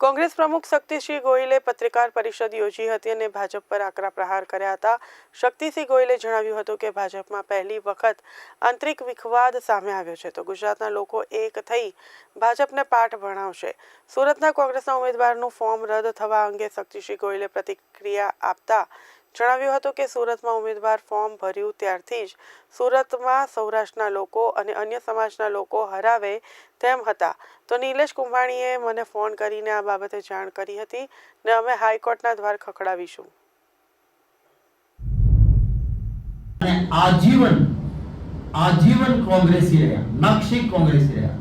કોંગ્રેસ પ્રમુખ શક્તિસિંહ ગોહિલે પત્રકાર પરિષદ યોજી હતી અને ભાજપ પર આકરા પ્રહાર કર્યા હતા. શક્તિસિંહ ગોહિલે જણાવ્યું હતું કે ભાજપમાં પહેલી વખત આંતરિક વિખવાદ સામે આવ્યો છે. તો ગુજરાતના લોકો એક થઈ ભાજપને પાઠ ભણાવશે. સુરતના કોંગ્રેસના ઉમેદવારનું ફોર્મ રદ થવા અંગે શક્તિસિંહ ગોહિલે પ્રતિક્રિયા આપતા જણાવ્યું હતું કે સુરતમાં ઉમેદવાર ફોર્મ ભર્યું ત્યારથી જ સુરતમાં સૌરાષ્ટ્રના લોકો અને અન્ય સમાજના લોકો હરાવે તેમ હતા. તો નિલેશ કુંભાણીએ મને ફોન કરીને આ બાબતે જાણ કરી હતી ને અમે હાઈકોર્ટના દ્વાર ખખડાવીશું. આજીવન આજીવન કોંગ્રેસી રહ્યા, નક્ષી કોંગ્રેસી રહ્યા.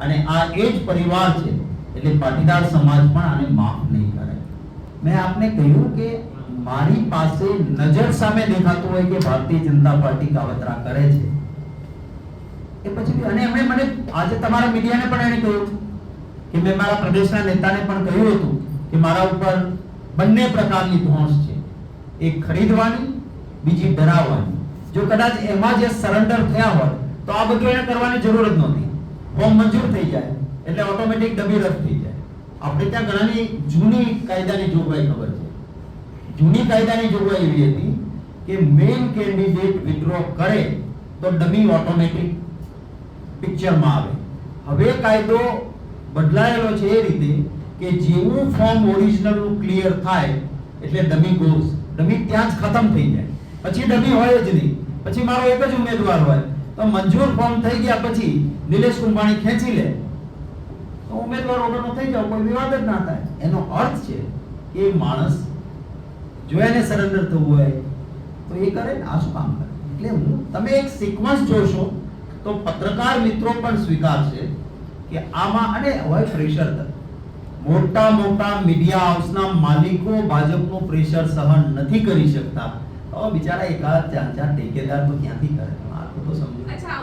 અને આ એ જ પરિવાર છે, એટલે પાટીદાર સમાજ પણ આને માફ મેં આપને કહ્યું કે મારી પાસે નજર સામે દેખાતું હોય કે ભારતીય જનતા પાર્ટી કાવતરા કરે છે. એ પછી અને એમણે મને આજે તમારા મીડિયાને પણ એણે કહ્યું કે મેં મારા પ્રદેશના નેતાને પણ કહ્યું હતું કે મારા ઉપર બંને પ્રકારની ધોંસ છે. એક ખરીદવાની, બીજી ડરાવવાની. જો કદાચ એમાં જે સરેન્ડર થયા હોય, તો આ બધું એને કરવાની જરૂર જ નહોતી. ફોર્મ મંજૂર થઈ જાય. એટલે ઓટોમેટિક ડબી રદ થઈ જાય. આપણે ત્યાં ઘણાની જૂની કાયદાની જોગવાઈ ખબર છે. જૂની કાયદાની જોગવાઈ એવી હતી કે મેઇન કેન્ડિડેટ વિથડ્રો કરે તો ડમી ઓટોમેટિક પિક્ચરમાં આવે. હવે કાયદો બદલાયેલો છે એ રીતે કે જેવું ફોર્મ ઓરિજિનલનું ક્લિયર થાય એટલે ડમી ગોઝ ડમી ત્યાં જ ખતમ થઈ જાય. પછી ડમી હોય જ નહીં. પછી મારો એક જ ઉમેદવાર હોય. તો મંજૂર ફોર્મ થઈ ગયા પછી નિલેશ કુંભાણી ખેંચી લે. તો ઉમેદવાર વગરનો થઈ જાવ, કોઈ વિવાદ જ ના થાય. એનો અર્થ છે કે માણસ જો એને સરેન્ડર થવું હોય, તો એ કરે આ શું કામ કરે? એટલે હું, તમે એક સિક્વન્સ જોશો, તો પત્રકાર મિત્રો પણ સ્વીકારશે કે આમાં, અને હવે પ્રેશર મોટા મોટા મીડિયા હાઉસના માલિકો ભાજપનું પ્રેશર સહન નથી કરી શકતા. તો બિચારા એકાદ ચાર ચાર ઠેકેદાર તો ક્યાંથી કરે? આ તો સમજો